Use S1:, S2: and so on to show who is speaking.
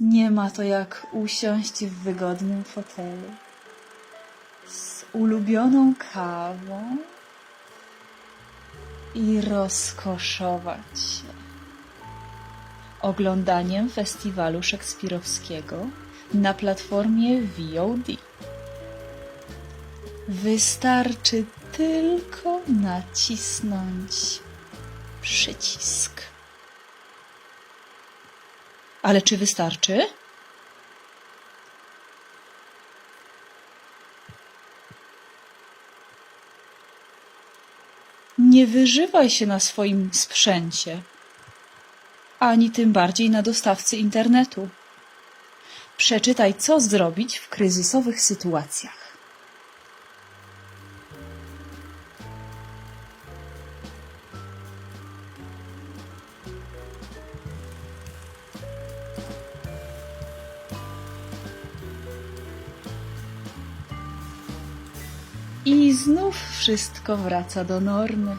S1: Nie ma to jak usiąść w wygodnym fotelu z ulubioną kawą i rozkoszować się oglądaniem festiwalu szekspirowskiego na platformie VOD. Wystarczy tylko nacisnąć przycisk. Ale czy wystarczy? Nie wyżywaj się na swoim sprzęcie, ani tym bardziej na dostawcy internetu. Przeczytaj, co zrobić w kryzysowych sytuacjach. I znów wszystko wraca do normy.